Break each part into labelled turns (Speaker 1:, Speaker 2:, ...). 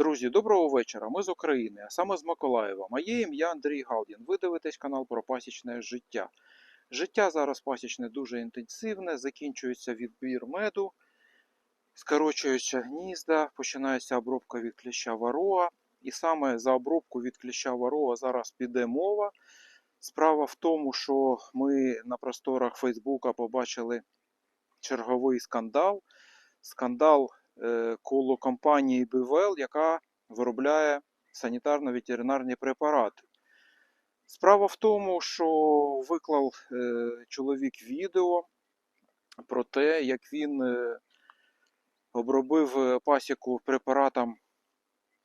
Speaker 1: Друзі, доброго вечора. Ми з України, а саме з Миколаєва. Моє ім'я Андрій Галдін. Ви дивитесь канал про пасічне життя. Життя зараз пасічне дуже інтенсивне, закінчується відбір меду, скорочуються гнізда, починається обробка від кліща варога. І саме за обробку від кліща варога зараз піде мова. Справа в тому, що ми на просторах Фейсбука побачили черговий скандал. Скандал коло компанії BVL, яка виробляє санітарно-ветеринарні препарати. Справа в тому, що виклав е, чоловік відео про те, як він е, обробив е, пасіку препаратом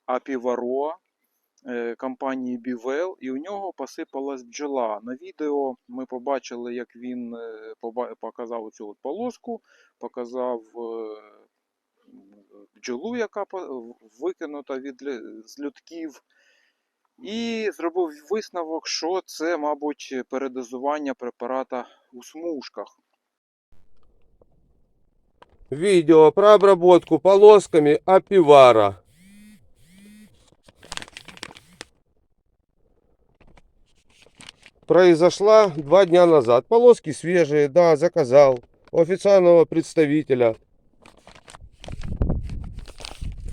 Speaker 1: Апівароа е, компанії BVL, і у нього посипалась бджола. На відео ми побачили, як він е, показав цю полоску, показав е, бджолу, яка по- викинута від з людків. І зробив висновок, що це, мабуть, передозування препарата у смужках.
Speaker 2: Видео про обработку полосками апивара. Произошла два дня назад. Полоски свежие, да, заказал. У официального представителя.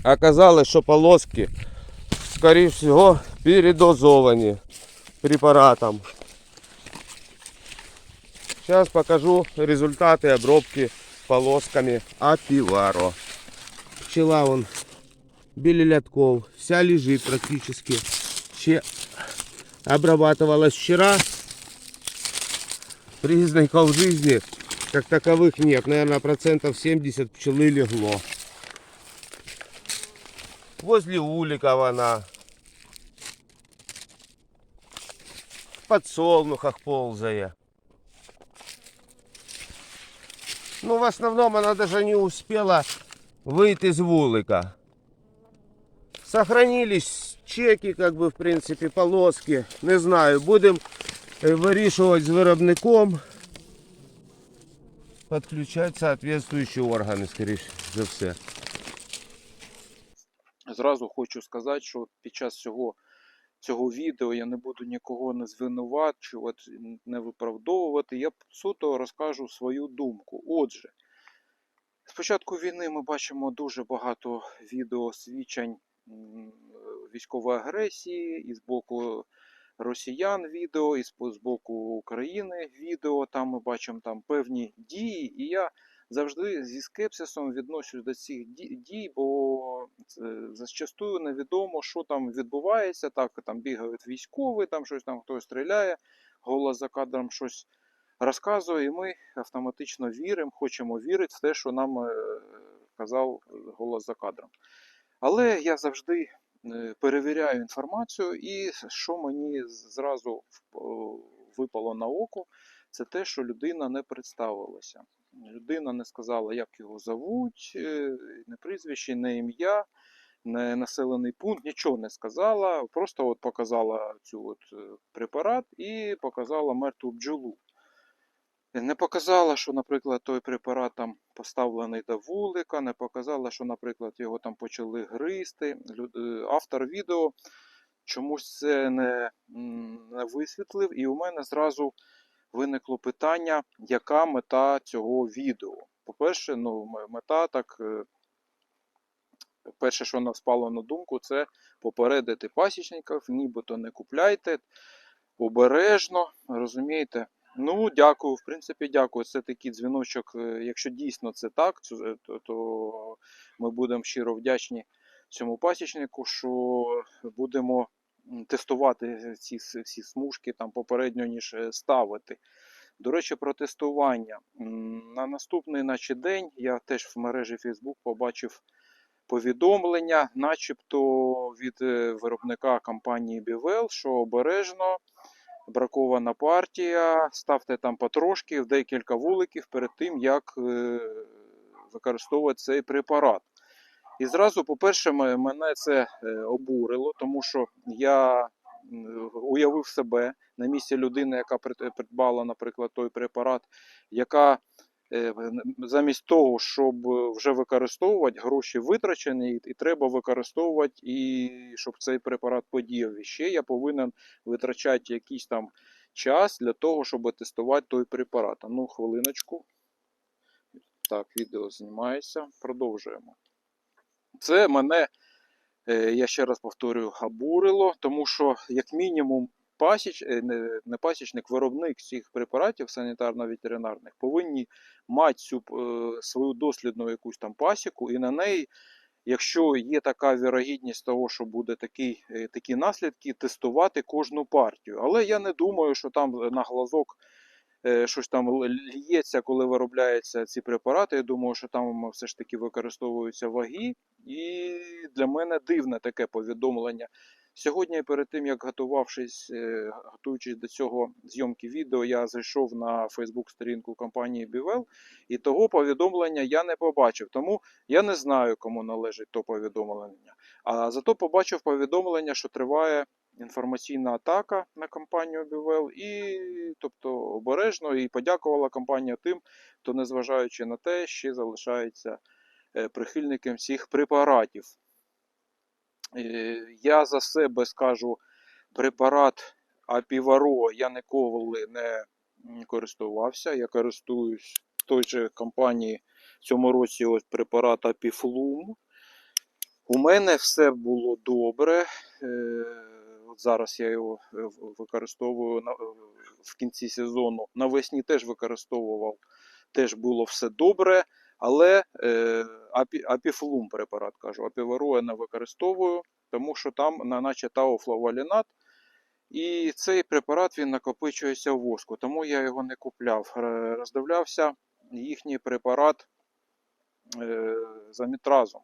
Speaker 2: Оказалось, что полоски, скорее всего, передозованы препаратом. Сейчас покажу результаты обробки полосками апиваро. Пчела вон Билли Лятков. Вся лежит практически. Ще обрабатывалась вчера. Признаков жизни как таковых нет. Наверное, процентов 70 пчелы легло. Возле уликов она. В подсолнухах ползая. Ну, в основном она даже не успела выйти из вулика. Сохранились чеки, как бы, в принципе, полоски. Не знаю, будем е, вирішувати з виробником. Подключать соответствующие органи, скоріше за все.
Speaker 1: Зразу хочу сказати, що під час цього, цього відео я не буду нікого не звинувачувати, не виправдовувати. Я суто розкажу свою думку. Отже, з початку війни ми бачимо дуже багато відео свідчень військової агресії і з боку росіян відео, і з боку України відео. Там ми бачимо там певні дії, і я завжди зі скепсисом відношусь до цих ді- дій, бо зачастую невідомо, що там відбувається. Так, там бігають військові, там щось там хтось стріляє, голос за кадром щось розказує, і ми автоматично віримо, хочемо вірити в те, що нам е, казав голос за кадром. Але я завжди е, перевіряю інформацію, і що мені зразу випало на око, це те, що людина не представилася. Людина не сказала, як його зовуть, е, не прізвище, не ім'я, не населений пункт, нічого не сказала. Просто от показала цю от е, препарат і показала мертву бджолу. Не показала, що, наприклад, той препарат там поставлений до вулика, не показала, що, наприклад, його там почали гризти. Е, Автор відео чомусь це не, не висвітлив, і у мене зразу виникло питання, яка мета цього відео. По-перше, ну, мета так. е, Перше, що нам спало на думку, це попередити пасічників, нібито не купляйте обережно, розумієте? Ну, дякую, в принципі, дякую. Це такий дзвіночок. е, Якщо дійсно це так, то, то ми будемо щиро вдячні цьому пасічнику, що будемо тестувати ці всі смужки там попередньо, ніж е, ставити. До речі, про тестування. На наступний наче день я теж в мережі Facebook побачив повідомлення, начебто від е, виробника компанії BVL, що обережно бракована партія, ставте там потрошки в декілька вуликів перед тим, як е, використовувати цей препарат. І зразу, по-перше, мене це е, обурило, тому що я уявив себе на місці людини, яка придбала, наприклад, той препарат, яка е, замість того, щоб вже використовувати, гроші витрачені, і, треба використовувати, і щоб цей препарат подіяв. І ще я повинен витрачати якийсь там час для того, щоб тестувати той препарат. Ну, хвилиночку. Так, відео знімається. Продовжуємо. Це мене, е, я ще раз повторюю, обурило, тому що, як мінімум, пасіч, е, не, пасічник, виробник цих препаратів санітарно-ветеринарних повинні мати цю е, свою дослідну якусь там пасіку, і на неї, якщо є така вірогідність того, що буде такий, е, такі наслідки, тестувати кожну партію. Але я не думаю, що там на глазок щось там л- лється, коли виробляються ці препарати. Я думаю, що там все ж таки використовуються ваги. І для мене дивне таке повідомлення. Сьогодні, перед тим як готувавшись, е, готуючись до цього зйомки відео, я зайшов на Фейсбук-сторінку компанії Бівел, і того повідомлення я не побачив. Тому я не знаю, кому належить то повідомлення. А зато побачив повідомлення, що триває інформаційна атака на компанію Бівел, і тобто обережно і подякувала компанія тим, хто, незважаючи на те, ще залишається е, прихильником цих препаратів. Е, Я за себе скажу, препарат Апіваро я ніколи не користувався. Я користуюсь той же компанії в цьому році ось препарат Апіфлум. У мене все було добре. От зараз я його е, використовую е, в кінці сезону. Навесні теж використовував, теж було все добре. Але е, апі, апіфлум препарат кажу, апівару я не використовую, тому що там на- наче тауфлавалінат. І цей препарат він накопичується в воску, тому я його не купляв. Роздивлявся їхній препарат е, за мітразом.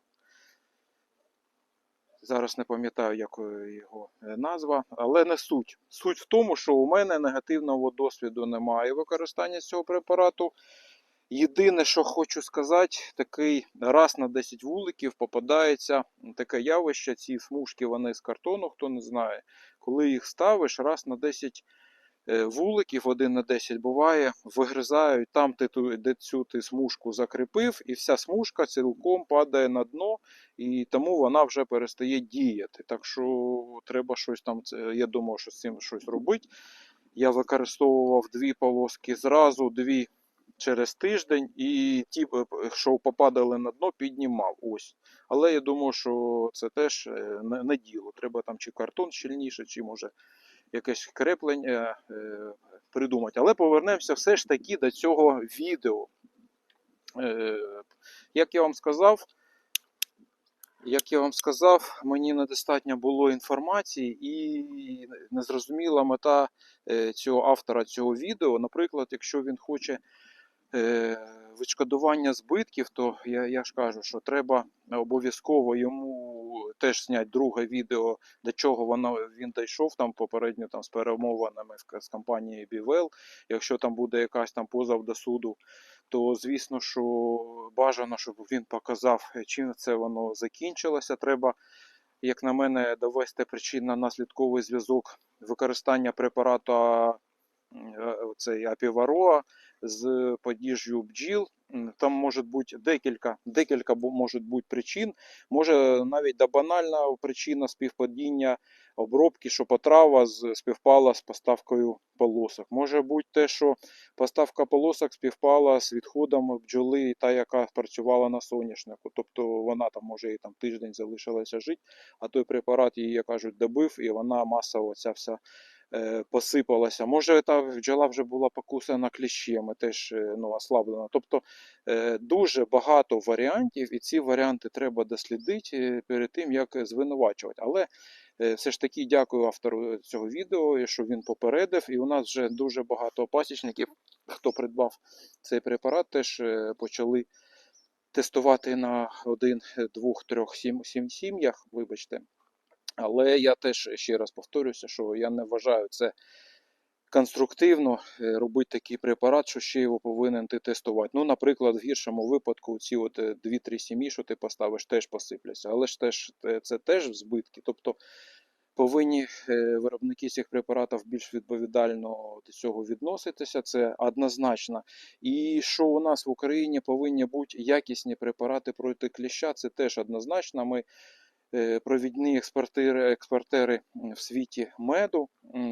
Speaker 1: Зараз не пам'ятаю, як е, його е, назва, але не суть. Суть в тому, що у мене негативного досвіду немає використання цього препарату. Єдине, що хочу сказати, такий раз на 10 вуликів попадається таке явище. Ці смужки вони з картону, хто не знає. Коли їх ставиш, раз на 10 е, вуликів, один на 10 буває, вигризають там, ти ту- де цю ти смужку закріпив, і вся смужка цілком падає на дно, і тому вона вже перестає діяти. Так що треба щось там, я думав, що з цим щось робити. Я використовував дві полоски зразу, дві через тиждень, і ті, е, що попадали на дно, піднімав. Ось. Але я думаю, що це теж е, не діло. Треба там чи картон щільніше, чи може якесь креплення е, придумати. Але повернемося все ж таки до цього відео. Е, як я вам сказав, як я вам сказав, мені недостатньо було інформації і незрозуміла мета е, цього автора цього відео. Наприклад, якщо він хоче відшкодування збитків, то я, я ж кажу, що треба обов'язково йому теж зняти друге відео, до чого воно він дійшов там попередньо там з перемовинами з, компанією Бівел. Якщо там буде якась там позов до суду, то звісно, що бажано, щоб він показав, чим це воно закінчилося. Треба, як на мене, довести причинно-наслідковий зв'язок використання препарату е, цей апівароа з подіжжю бджіл. Там може бути декілька, декілька можуть бути причин. Може навіть да банальна причина співпадіння обробки, що потрава співпала з поставкою полосок. Може бути те, що поставка полосок співпала з відходом бджоли, та яка працювала на соняшнику. Тобто вона там може і там тиждень залишилася жити, а той препарат її, як кажуть, добив, і вона масово ця вся посипалася. Може, та бджола вже була покусана кліщем, і теж е, ну, ослаблена. Тобто е, дуже багато варіантів, і ці варіанти треба дослідити е, перед тим, як звинувачувати. Але е, все ж таки дякую автору цього відео, що він попередив. І у нас вже дуже багато пасічників, хто придбав цей препарат, теж е, почали тестувати на один, двох, трьох, сім, сім сім'ях, вибачте. Але я теж ще раз повторюся, що я не вважаю це конструктивно е, робити такий препарат, що ще його повинен ти тестувати. Ну, наприклад, в гіршому випадку ці от е, 2-3 сім'ї, що ти поставиш, теж посипляться. Але ж теж е, це теж збитки. Тобто повинні е, виробники цих препаратів більш відповідально до цього відноситися. Це однозначно. І що у нас в Україні повинні бути якісні препарати проти кліща, це теж однозначно. Ми е, провідні експортери, експортери в світі меду,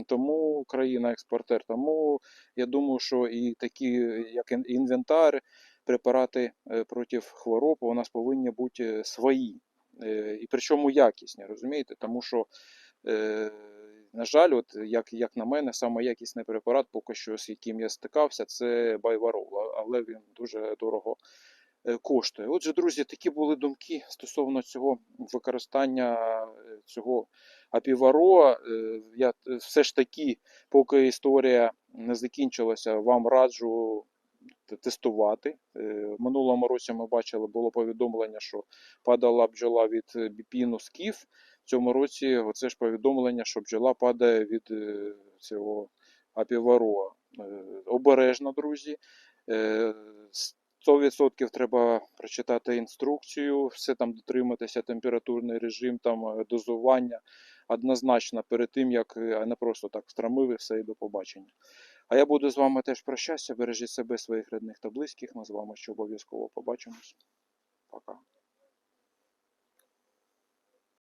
Speaker 1: тому країна експортер. Тому я думаю, що і такі, як інвентар, препарати е, проти хвороб у нас повинні бути е, свої. Е, І причому якісні, розумієте? Тому що, е, на жаль, от як, як на мене, саме якісний препарат, поки що з яким я стикався, це байварол, але він дуже дорого е, коштує. Отже, друзі, такі були думки стосовно цього використання е, цього апіваро. Е, Я е, все ж таки, поки історія не закінчилася, вам раджу тестувати. Е, минулому році ми бачили, було повідомлення, що падала бджола від е, біпіну скіф. В цьому році оце ж повідомлення, що бджола падає від е, цього апівароа. Е, Обережно, друзі. Е, 100% треба прочитати інструкцію, все там дотриматися, температурний режим, там е, дозування однозначно перед тим, як е, не просто так встромив і все і до побачення. А я буду з вами теж прощатися. Бережіть себе, своїх рідних та близьких. Ми з вами ще обов'язково побачимось. Пока.